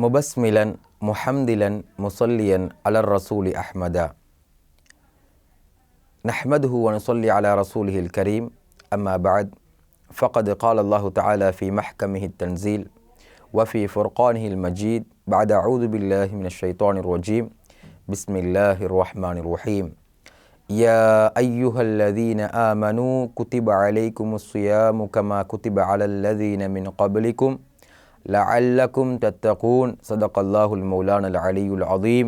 مبسملا محمدلا مصليا على الرسول أحمدا. نحمده ونصلي على رسوله الكريم. أما بعد فقد قال الله تعالى في محكمه التنزيل وفي فرقانه المجيد بعد أعوذ بالله من الشيطان الرجيم. بسم الله الرحمن الرحيم. يا أيها الذين آمنوا كتب عليكم الصيام كما كتب على الذين من قبلكم. لعلكم تتقون صدق الله المولانا العلي العظيم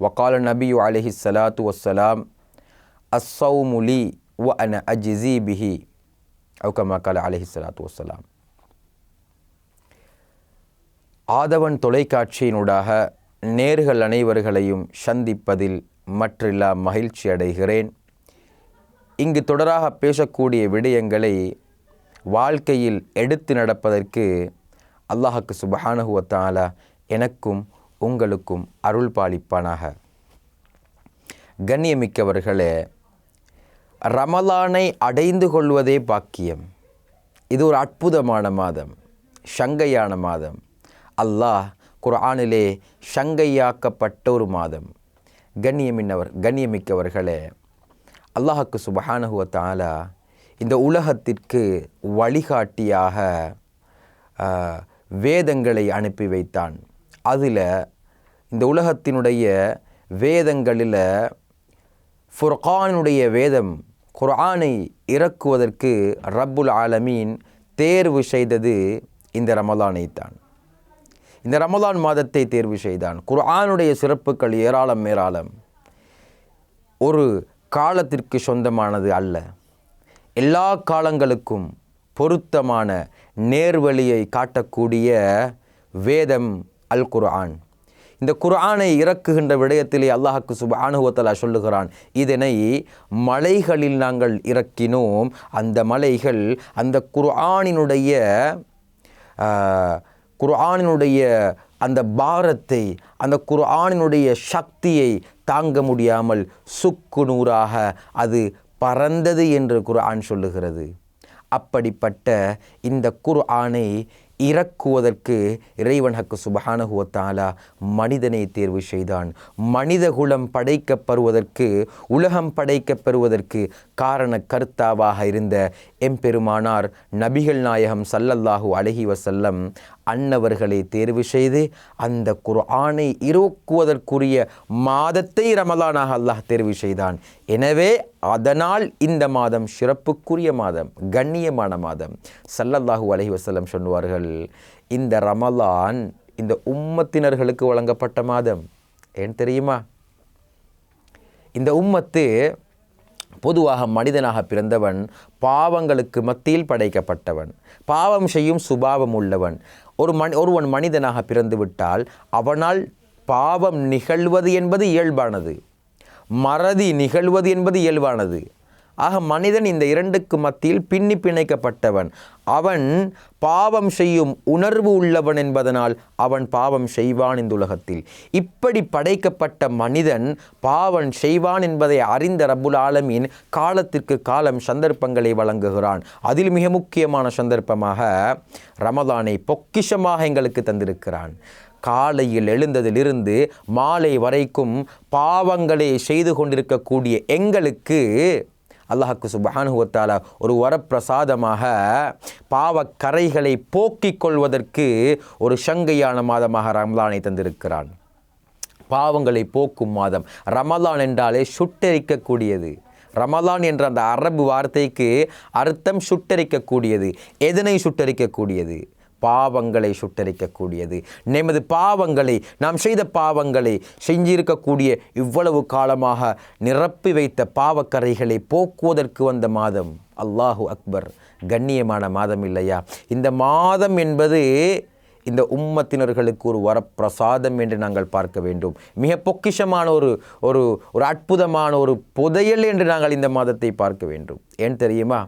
وقال النبي عليه الصلاة والسلام الصوم لي وأنا أجزي به أو كما قال عليه الصلاة والسلام ஆதவன் தொலைக்காட்சியினூடாக நேர்கள் அனைவர்களையும் சந்திப்பதில் மற்றில்லா மகிழ்ச்சி அடைகிறேன் இங்கு தொடராக பேசக்கூடிய விடயங்களை வாழ்க்கையில் எடுத்து நடப்பதற்கு அல்லாஹுக்கு சுபஹானஹுவத்தாலா எனக்கும் உங்களுக்கும் அருள் பாலிப்பானாக கண்ணியமிக்கவர்களே ரமலானை அடைந்து கொள்வதே பாக்கியம். இது ஒரு அற்புதமான மாதம் ஷங்கையான மாதம். அல்லாஹ் குர்ஆனிலே ஷங்கையாக்கப்பட்ட ஒரு மாதம். கண்ணியமின்னவர் கண்ணியமிக்கவர்களே அல்லாஹுக்கு சுபஹானஹுவ தாலா இந்த உலகத்திற்கு வழிகாட்டியாக வேதங்களை அனுப்பி வைத்தான். அதில் இந்த உலகத்தினுடைய வேதங்களில் ஃபுர்கானுடைய வேதம் குர்ஆனை இறக்குவதற்கு ரப்புல் ஆலமீன் தேர்வு செய்தது இந்த ரமலானை தான் இந்த ரமலான் மாதத்தை தேர்வு செய்தான். குர்ஆனுடைய சிறப்புகள் ஏராளம் ஏராளம். ஒரு காலத்திற்கு சொந்தமானது அல்ல. எல்லா காலங்களுக்கும் பொருத்தமான நேர்வழியை காட்டக்கூடிய வேதம் அல் குர்ஆன் இந்த குர்ஆனை இறக்குகின்ற விடயத்திலே அல்லாஹுக்கு சுப அனுபவத்தலா சொல்லுகிறான் இதனை மலைகளில் நாங்கள் இறக்கினோம். அந்த மலைகள் அந்த குர்ஆனினுடைய குர்ஆனினுடைய அந்த பாரத்தை அந்த குர்ஆனினுடைய சக்தியை தாங்க முடியாமல் சுக்கு நூறாக அது பறந்தது என்று குர்ஆன் சொல்லுகிறது. அப்படிப்பட்ட இந்த குர்ஆனை இறக்குவதற்கு இறைவன் ஹக்கு சுபஹானகுவத்தாலா மனிதனை தேர்வு செய்தான். மனித குலம் படைக்கப்படுவதற்கு உலகம் படைக்கப்பெறுவதற்கு காரண கருத்தாவாக இருந்த எம்பெருமானார் நபிகள் நாயகம் சல்லல்லாஹூ அலஹி வசல்லம் அன்னவர்களை தேர்வு செய்து அந்த குர்ஆனை இறக்குவதற்குரிய மாதத்தை ரமலானாக அல்லாஹ் தேர்வு செய்தான். எனவே அதனால் இந்த மாதம் சிறப்புக்குரிய மாதம் கண்ணியமான மாதம். சல்லல்லாஹூ அலஹி வசல்லம் சொல்லுவார்கள் இந்த ரமலான் இந்த உம்மத்தினர்களுக்கு வழங்கப்பட்ட மாதம். ஏன் தெரியுமா? இந்த உம்மத்து பொதுவாக மனிதனாக பிறந்தவன் பாவங்களுக்கு மத்தியில் படைக்கப்பட்டவன். பாவம் செய்யும் சுபாவம் உள்ளவன். ஒரு மனி ஒருவன் மனிதனாக பிறந்து விட்டால் அவனால் பாவம் நிகழ்வது என்பது இயல்பானது. மறதி நிகழ்வது என்பது இயல்பானது. ஆக மனிதன் இந்த இரண்டுக்கு மத்தியில் பின்னி பிணைக்கப்பட்டவன். அவன் பாவம் செய்யும் உணர்வு உள்ளவன் என்பதனால் அவன் பாவம் செய்வான் இந்த உலகத்தில். இப்படி படைக்கப்பட்ட மனிதன் பாவன் செய்வான் என்பதை அறிந்த ரபுல் ஆலமின் காலத்திற்கு காலம் சந்தர்ப்பங்களை வழங்குகிறான். அதில் மிக முக்கியமான சந்தர்ப்பமாக ரமதானை பொக்கிஷமாக எங்களுக்கு தந்திருக்கிறான். காலையில் எழுந்ததிலிருந்து மாலை வரைக்கும் பாவங்களை செய்து கொண்டிருக்கக்கூடிய எங்களுக்கு அல்லாஹுக்கு சுபஹானுவத்தாலா ஒரு வரப்பிரசாதமாக பாவக்கரைகளை போக்கிக் கொள்வதற்கு ஒரு சங்கையான மாதமாக ரமலானை தந்திருக்கிறான். பாவங்களை போக்கும் மாதம். ரமலான் என்றாலே சுட்டரிக்கக்கூடியது. ரமலான் என்ற அந்த அரபு வார்த்தைக்கு அர்த்தம் சுட்டரிக்கக்கூடியது. எதனை சுட்டரிக்கக்கூடியது? பாவங்களை சுட்டரிக்கக்கூடியது. நமது பாவங்களை நாம் செய்த பாவங்களை செஞ்சிருக்கக்கூடிய இவ்வளவு காலமாக நிரப்பி வைத்த பாவக்கரைகளை போக்குவதற்கு வந்த மாதம். அல்லாஹு அக்பர். கண்ணியமான மாதம் இல்லையா? இந்த மாதம் என்பது இந்த உம்மத்தினர்களுக்கு ஒரு வரப்பிரசாதம் என்று நாங்கள் பார்க்க வேண்டும். மிக பொக்கிஷமான ஒரு ஒரு ஒரு அற்புதமான ஒரு புதையல் என்று நாங்கள் இந்த மாதத்தை பார்க்க வேண்டும். ஏன் தெரியுமா?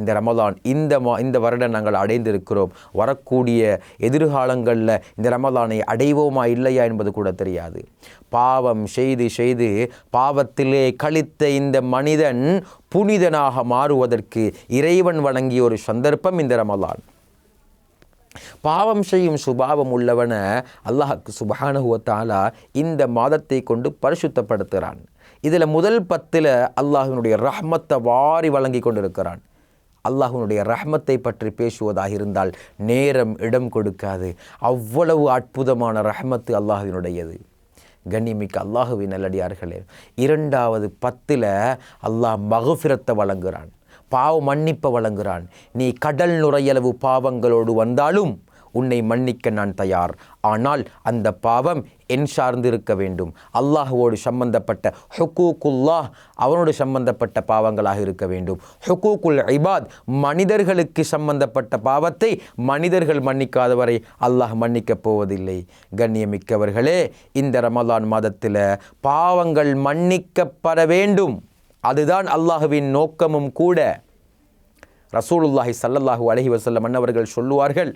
இந்த ரமலான் இந்த மா இந்த வருடம் நாங்கள் அடைந்திருக்கிறோம். வரக்கூடிய எதிர்காலங்களில் இந்த ரமலானை அடைவோமா இல்லையா என்பது கூட தெரியாது. பாவம் செய்து செய்து பாவத்திலே கழித்த இந்த மனிதன் புனிதனாக மாறுவதற்கு இறைவன் வழங்கிய ஒரு சந்தர்ப்பம் இந்த ரமலான். பாவம் செய்யும் சுபாவம் உள்ளவன அல்லாஹுக்கு சுபஹானஹுவத்தாலா இந்த மாதத்தை கொண்டு பரிசுத்தப்படுத்துகிறான் இதில் முதல் பத்தில் அல்லாஹினுடைய ரஹ்மத்தை வாரி வழங்கி கொண்டிருக்கிறான். அல்லாஹுனுடைய ரஹ்மத்தை பற்றி பேசுவதாக இருந்தால் நேரம் இடம் கொடுக்காது. அவ்வளவு அற்புதமான ரஹ்மத்து அல்லாஹ்வினுடையது. கண்ணிமிக்க அல்லாஹுவின் நல்லடியார்களே இரண்டாவது பத்தில் அல்லாஹ் மகுஃபிரத்தை வழங்குகிறான் பாவ மன்னிப்பை வழங்குகிறான் நீ கடல் நுரையளவு பாவங்களோடு வந்தாலும் உன்னை மன்னிக்க நான் தயார். ஆனால் அந்த பாவம் என் சார்ந்து இருக்க வேண்டும். அல்லாஹுவோடு சம்பந்தப்பட்ட ஹுக்கூக்குல்லாஹ் அவனோடு சம்பந்தப்பட்ட பாவங்களாக இருக்க வேண்டும். ஹுக்கூக்குல் இபாத் மனிதர்களுக்கு சம்பந்தப்பட்ட பாவத்தை மனிதர்கள் மன்னிக்காதவரை அல்லாஹ் மன்னிக்கப் போவதில்லை. கண்ணியமிக்கவர்களே இந்த ரமலான் மாதத்தில் பாவங்கள் மன்னிக்கப்பட வேண்டும். அதுதான் அல்லாஹுவின் நோக்கமும் கூட. ரசூலுல்லாஹி சல்லல்லாஹூ அலஹி வசல்லம் அன்னவர்கள் சொல்லுவார்கள்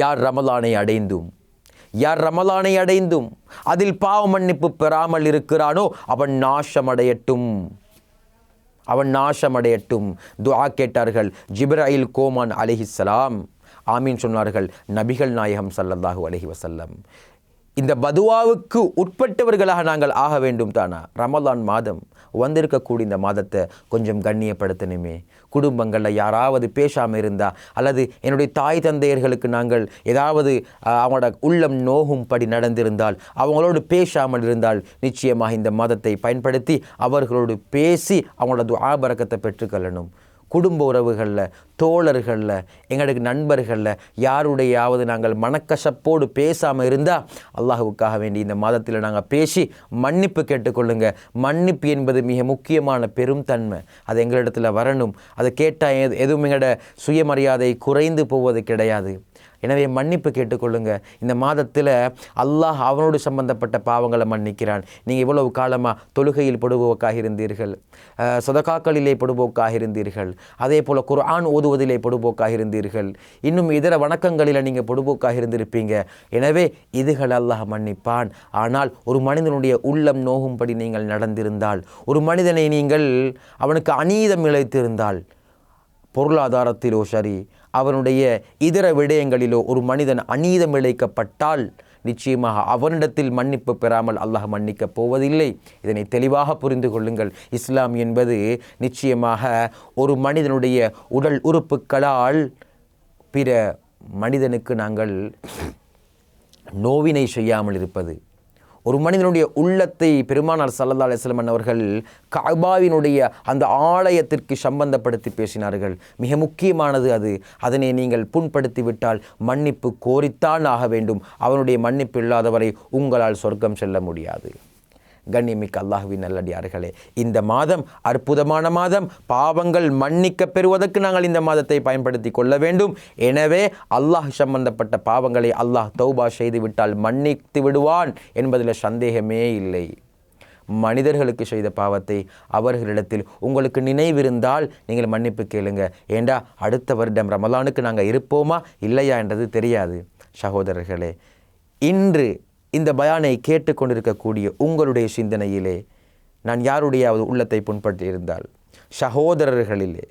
யார் ரமலானை அடைந்தும் யார் ரமலானை அடைந்தும் அதில் பாவ மன்னிப்பு பெறாமல் இருக்கிறானோ அவன் நாசமடையட்டும். அவன் நாசமடையட்டும். துஆ கேட்டார்கள் ஜிப்ராயில் கோமான் அலிஹிஸ்ஸலாம் ஆமீன் சொன்னார்கள் நபிகள் நாயகம் சல்லல்லாஹு அலஹி வசல்லம் இந்த பதுவாவுக்கு உட்பட்டவர்களாக நாங்கள் ஆக வேண்டும் தானா? ரமலான் மாதம் வந்திருக்கக்கூடிய இந்த மாதத்தை கொஞ்சம் கண்ணியப்படுத்தணுமே. குடும்பங்களில் யாராவது பேசாமல் இருந்தா அல்லது என்னுடைய தாய் தந்தையர்களுக்கு நாங்கள் ஏதாவது அவங்களோட உள்ளம் நோகும்படி நடந்திருந்தால் அவங்களோடு பேசாமல் இருந்தால் நிச்சயமாக இந்த மதத்தை பயன்படுத்தி அவர்களோடு பேசி அவங்களோட ஆபரக்கத்தை பெற்றுக்கொள்ளணும். குடும்ப உறவுகளில் தோழர்களில் எங்களுக்கு நண்பர்களில் யாருடையாவது நாங்கள் மனக்கசப்போடு பேசாமல் இருந்தால் அல்லாஹுக்காக வேண்டி இந்த மாதத்தில் நாங்கள் பேசி மன்னிப்பு கேட்டுக்கொள்ளுங்க. மன்னிப்பு என்பது மிக முக்கியமான பெரும் தன்மை. அது எங்களிடத்தில் வரணும். அதை கேட்டால் எது எதுவும் எங்களோட சுயமரியாதை குறைந்து போவது கிடையாது. எனவே மன்னிப்பு கேட்டுக்கொள்ளுங்க. இந்த மாதத்தில் அல்லாஹ் அவனோடு சம்பந்தப்பட்ட பாவங்களை மன்னிக்கிறான். நீங்கள் இவ்வளவு காலமாக தொழுகையில் படுபோக்காக இருந்தீர்கள். சொதக்காக்களிலே படுபோக்காக இருந்தீர்கள். அதே போல் குர்ஆன் ஓதுவதிலே படுபோக்காக இருந்தீர்கள். இன்னும் இதர வணக்கங்களில் நீங்கள் படுபோக்காக இருந்திருப்பீங்க. எனவே இதுகள் அல்லாஹ் மன்னிப்பான். ஆனால் ஒரு மனிதனுடைய உள்ளம் நோகும்படி நீங்கள் நடந்திருந்தால் ஒரு மனிதனை நீங்கள் அவனுக்கு அநீதம் இழைத்திருந்தால் பொருளாதாரத்திலோ சரி அவனுடைய இதர விடயங்களிலோ ஒரு மனிதன் அநீதம் இழைக்கப்பட்டால் நிச்சயமாக அவனிடத்தில் மன்னிப்பு பெறாமல் அல்லாஹ் மன்னிக்கப் போவதில்லை. இதனை தெளிவாக புரிந்து கொள்ளுங்கள். இஸ்லாம் என்பது நிச்சயமாக ஒரு மனிதனுடைய உடல் உறுப்புகளால் பிற மனிதனுக்கு நாங்கள் நோவினை செய்யாமல் இருப்பது. ஒரு மனிதனுடைய உள்ளத்தை பெருமானார் சல்லா அலிஸ்லமன் அவர்கள் கபாவினுடைய அந்த ஆலயத்திற்கு சம்பந்தப்படுத்தி பேசினார்கள். மிக முக்கியமானது அது. அதனை நீங்கள் புண்படுத்தி விட்டால் மன்னிப்பு கோரித்தான் ஆக வேண்டும். அவனுடைய மன்னிப்பு இல்லாதவரை உங்களால் சொர்க்கம் செல்ல முடியாது. கண்ணியமிக்க அல்லாஹுவின் நல்லடியார்களே. இந்த மாதம் அற்புதமான மாதம். பாவங்கள் மன்னிக்க பெறுவதற்கு நாங்கள் இந்த மாதத்தை பயன்படுத்தி கொள்ள வேண்டும். எனவே அல்லாஹ் சம்பந்தப்பட்ட பாவங்களை அல்லாஹ் தௌபா செய்து விட்டால் மன்னித்து விடுவான் என்பதில் சந்தேகமே இல்லை. மனிதர்களுக்கு செய்த பாவத்தை அவர்களிடத்தில் உங்களுக்கு நினைவிருந்தால் நீங்கள் மன்னிப்பு கேளுங்க. ஏண்டா அடுத்த வருடம் ரமலானுக்கு நாங்கள் இருப்போமா? இல்லையா? என்றது தெரியாது. சகோதரர்களே இன்று இந்த பயானை கேட்டுக்கொண்டிருக்கக்கூடிய உங்களுடைய சிந்தனையிலே நான் யாருடையாவது உள்ளத்தை புண்படுத்தி இருந்தால் சகோதரர்களிலே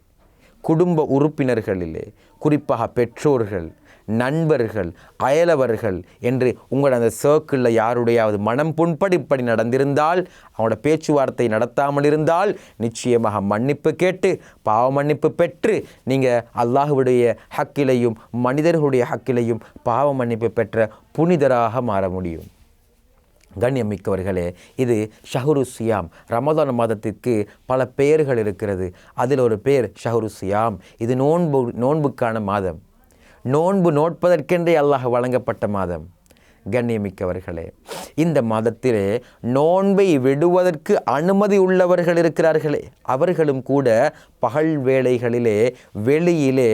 குடும்ப உறுப்பினர்களிலே குறிப்பாக பெற்றோர்கள் நண்பர்கள் அயலவர்கள் என்று உங்களோட அந்த சர்க்கிளில் யாருடையாவது மனம் புண்படி இப்படி நடந்திருந்தால் அவங்களோட பேச்சுவார்த்தை நடத்தாமல் இருந்தால் நிச்சயமாக மன்னிப்பு கேட்டு பாவ மன்னிப்பு பெற்று நீங்கள் அல்லாஹுடைய ஹக்கிலையும் மனிதர்களுடைய ஹக்கிலையும் பாவ மன்னிப்பு பெற்ற புனிதராக மாற முடியும். கண்ணியமிக்கவர்களே இது ஷஹரு சியாம். ரமதான் மாதத்திற்கு பல பெயர்கள் இருக்கிறது. அதில் ஒரு பெயர் ஷஹரு சியாம். இது நோன்பு நோன்புக்கான மாதம். நோன்பு நோட்பதற்கென்றே அல்லாஹ் வழங்கப்பட்ட மாதம். கண்ணியமிக்கவர்களே இந்த மாதத்திலே நோன்பை விடுவதற்கு அனுமதி உள்ளவர்கள் இருக்கிறார்களே அவர்களும் கூட பகல் வேளைகளிலே வெளியிலே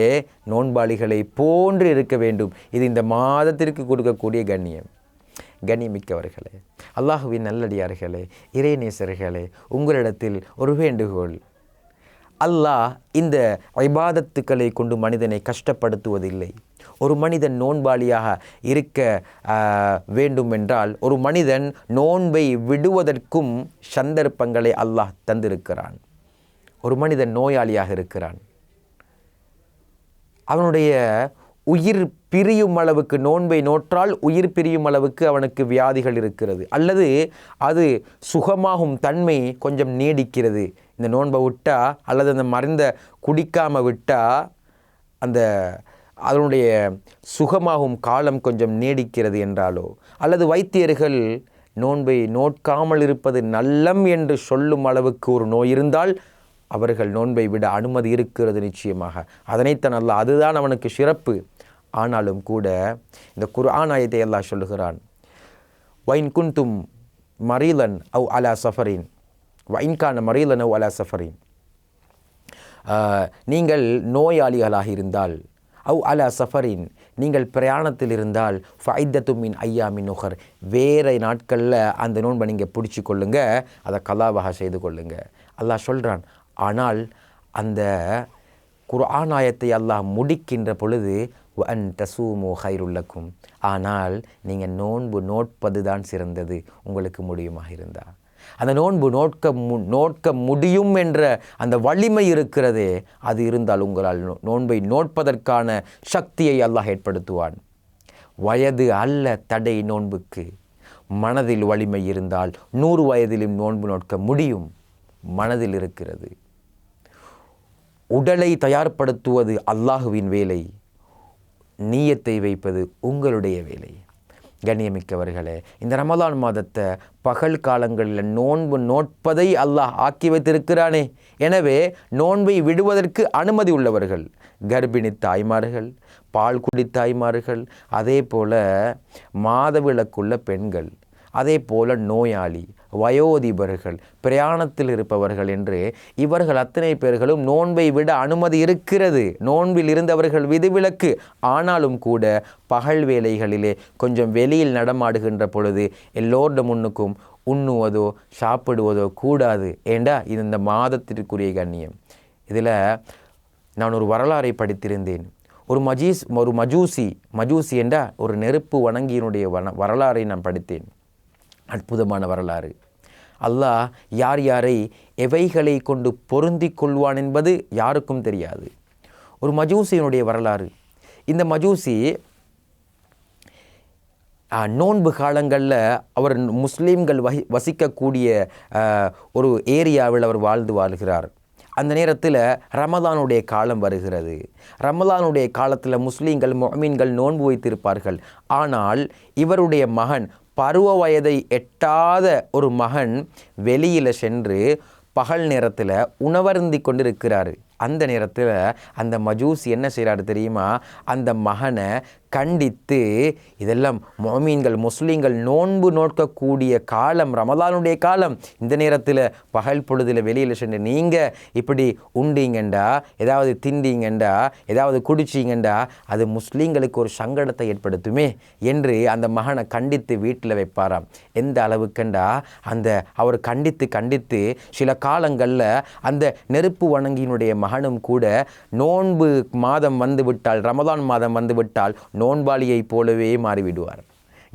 நோன்பாளிகளை போன்று இருக்க வேண்டும். இது இந்த மாதத்திற்கு கொடுக்கக்கூடிய கண்ணியம். கண்ணியமிக்கவர்களே அல்லாஹுவின் நல்லடியார்களே இறைநேசர்களே உங்களிடத்தில் ஒரு வேண்டுகோள். அல்லாஹ் இந்த ஐபாதத்துக்களை கொண்டு மனிதனை கஷ்டப்படுத்துவதில்லை. ஒரு மனிதன் நோன்பாளியாக இருக்க வேண்டுமென்றால் ஒரு மனிதன் நோன்பை விடுவதற்கும் சந்தர்ப்பங்களை அல்லாஹ் தந்திருக்கிறான். ஒரு மனிதன் நோயாளியாக இருக்கிறான். அவனுடைய உயிர் பிரியும் அளவுக்கு நோன்பை நோற்றால் உயிர் பிரியும் அளவுக்கு அவனுக்கு வியாதிகள் இருக்கிறது. அல்லது அது சுகமாகும் தன்மை கொஞ்சம் நீடிக்கிறது. இந்த நோன்பை விட்டால் அல்லது அந்த மறைந்த குடிக்காமல் விட்டால் அந்த அதனுடைய சுகமாகும் காலம் கொஞ்சம் நீடிக்கிறது என்றாலோ அல்லது வைத்தியர்கள் நோன்பை நோட்காமல் இருப்பது நல்லம் என்று சொல்லும் அளவுக்கு ஒரு நோய் இருந்தால் அவர்கள் நோன்பை விட அனுமதி இருக்கிறது நிச்சயமாக. அதனைத்தான் அல்ல அதுதான் அவனுக்கு சிறப்பு. ஆனாலும் கூட இந்த குர்ஆன் ஆயத்தை எல்லாம் சொல்லுகிறான் வைன் குந்தும் மரீலன் அவ் அலா சஃபரின். வைன்கான மரீலன் அவ் அலா சஃபரின் நீங்கள் நோயாளிகளாக இருந்தால் அவ் அலா சஃபரின் நீங்கள் பிரயாணத்தில் இருந்தால் ஃபைத்தத்துமின் ஐயாமின் நுகர் வேறு நாட்களில் அந்த நோன்பை நீங்கள் பிடிச்சி கொள்ளுங்க. அதை கலாவாக செய்து கொள்ளுங்க. அல்லாஹ் சொல்கிறான் ஆனால் அந்த குர்ஆனாயத்தை அல்லாஹ் முடிக்கின்ற பொழுது அன் தசூமு ஹைருள்ளக்கும் ஆனால் நீங்கள் நோன்பு நோட்பது தான் சிறந்தது. உங்களுக்கு முடியுமாக இருந்தால். அந்த நோன்பு நோட்க மு நோட்க முடியும் என்ற அந்த வலிமை இருக்கிறதே அது இருந்தால் உங்களால் நோ- நோன்பை நோட்பதற்கான சக்தியை அல்லாஹ் ஏற்படுத்துவான். வயது அல்ல தடை நோன்புக்கு. மனதில் வலிமை இருந்தால் நூறு வயதிலும் நோன்பு நோட்க முடியும். மனதில் இருக்கிறது. உடலை தயார்படுத்துவது அல்லாஹுவின் வேலை. நீயத்தை வைப்பது உங்களுடைய வேலை. கண்ணியமிக்கவர்களே இந்த ரமலான் மாதத்தை பகல் காலங்களில் நோன்பு நோட்பதை அல்லாஹ் ஆக்கி வைத்திருக்கிறானே. எனவே நோன்பை விடுவதற்கு அனுமதி உள்ளவர்கள் கர்ப்பிணி தாய்மார்கள் பால் குடி தாய்மார்கள் அதே போல் மாதவிளக்குள்ள பெண்கள் அதே போல நோயாளி வயோதிபர்கள் பிரயாணத்தில் இருப்பவர்கள் என்று இவர்கள் அத்தனை பேர்களும் நோன்பை விட அனுமதி இருக்கிறது. நோன்பில் இருந்தவர்கள் விதிவிலக்கு. ஆனாலும் கூட பகல் வேலைகளிலே கொஞ்சம் வெளியில் நடமாடுகின்ற பொழுது எல்லோருடைய முன்னுக்கும் உண்ணுவதோ சாப்பிடுவதோ கூடாது. ஏண்டா? இது இந்த மாதத்திற்குரிய கண்ணியம். இதில் நான் ஒரு வரலாறை படித்திருந்தேன். ஒரு மஜீஸ் ஒரு மஜூசி மஜூசி என்றால் ஒரு நெருப்பு வணங்கியினுடைய வன வரலாறை நான் படித்தேன். அற்புதமான வரலாறு. அல்லாஹ் யார் யாரை எவைகளை கொண்டு பொருந்தி கொள்வான் என்பது யாருக்கும் தெரியாது. ஒரு மஜூசியினுடைய வரலாறு. இந்த மஜூசி நோன்பு காலங்களில் அவர் முஸ்லீம்கள் வகி வசிக்கக்கூடிய ஒரு ஏரியாவில் அவர் வாழ்ந்து வாழ்கிறார். அந்த நேரத்தில் ரமதானுடைய காலம் வருகிறது. ரமதானுடைய காலத்தில் முஸ்லீம்கள் மொமீன்கள் நோன்பு வைத்திருப்பார்கள். ஆனால் இவருடைய மகன் பருவ வயதை எட்டாத ஒரு மகன் வெளியில் சென்று பகல் நேரத்தில் உணவருந்தி கொண்டிருக்கிறாரு. அந்த நேரத்தில் அந்த மஜூஸ் என்ன செய்கிறாரு தெரியுமா? அந்த மகனை கண்டித்து இதெல்லாம் மோமீன்கள் முஸ்லீம்கள் நோன்பு நோக்கக்கூடிய காலம் ரமதானுடைய காலம். இந்த நேரத்தில் பகல் பொழுதில் வெளியில் சென்று நீங்கள் இப்படி உண்டீங்கண்டா ஏதாவது திண்டீங்கண்டா ஏதாவது குடிச்சிங்கண்டா அது முஸ்லீம்களுக்கு ஒரு சங்கடத்தை ஏற்படுத்துமே என்று அந்த மகனை கண்டித்து வீட்டில் வைப்பாராம். எந்த அளவுக்குண்டா? அந்த அவர் கண்டித்து கண்டித்து சில காலங்களில் அந்த நெருப்பு வணங்கியினுடைய மகனும் கூட நோன்பு மாதம் வந்துவிட்டால் ரமதான் மாதம் வந்துவிட்டால் நோன்பாளியைப் போலவே மாறிவிடுவார்.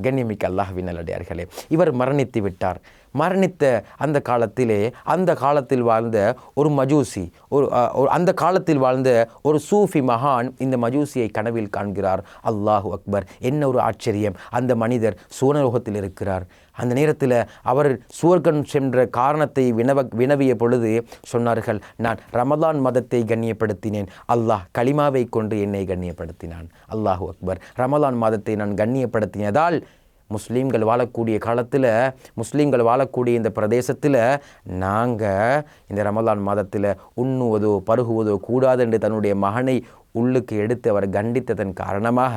கண்ணியமிக்க அல்லாஹ்வின் நல்லடியார்களே இவர் மரணித்து விட்டார். மரணித்த அந்த காலத்திலே அந்த காலத்தில் வாழ்ந்த ஒரு மஜூசி ஒரு ஒரு- அந்த காலத்தில் வாழ்ந்த ஒரு சூஃபி மகான் இந்த மஜூசியை கனவில் காண்கிறார். அல்லாஹு அக்பர் என்ன ஒரு ஆச்சரியம். அந்த மனிதர் சூனரோகத்தில் இருக்கிறார். அந்த நேரத்தில் அவர் சுவர்கன் சென்ற காரணத்தை வினவ வினவிய பொழுது சொன்னார்கள் நான் ரமதான் மதத்தை கண்ணியப்படுத்தினேன். அல்லாஹ் களிமாவை கொண்டு என்னை கண்ணியப்படுத்தினான். அல்லாஹு அக்பர் ரமதான் மாதத்தை நான் கண்ணியப்படுத்தினதால் முஸ்லீம்கள் வாழக்கூடிய காலத்தில் முஸ்லீம்கள் வாழக்கூடிய இந்த பிரதேசத்தில் நாங்கள் இந்த ரமலான் மாதத்தில் உண்ணுவதோ பருகுவதோ கூடாது என்று தன்னுடைய மகனை உள்ளுக்கு எடுத்து அவர் கண்டித்ததன் காரணமாக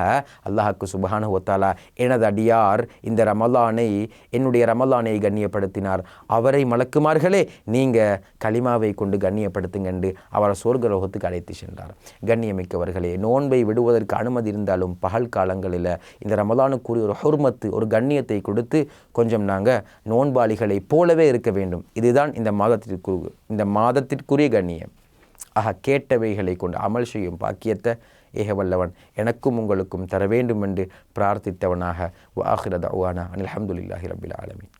அல்லாஹாக்கு சுபஹானு ஒத்தாலா எனது அடியார் இந்த ரமலானை என்னுடைய ரமலானை கண்ணியப்படுத்தினார். அவரை மலக்குமார்களே நீங்கள் களிமாவை கொண்டு கண்ணியப்படுத்துங்கண்டு அவரை சொர்க்க அழைத்து சென்றார். கண்ணியமிக்கவர்களே நோன்பை விடுவதற்கு அனுமதி இருந்தாலும் பகல் காலங்களில் இந்த ரமலானுக்குரிய ஒரு ஹொர்மத்து ஒரு கண்ணியத்தை கொடுத்து கொஞ்சம் நாங்கள் நோன்பாளிகளைப் போலவே இருக்க வேண்டும். இதுதான் இந்த மாதத்திற்கு இந்த மாதத்திற்குரிய கண்ணியம். ஆக கேட்டவைகளை கொண்டு அமல் செய்யும் பாக்கியத்தை ஏகவல்லவன் எனக்கும் உங்களுக்கும் தர வேண்டும் என்று பிரார்த்தித்தவனாக. வாஹிரத் அவானா அனில் அஹமதுல்லாஹி ரபில் ஆலமின்.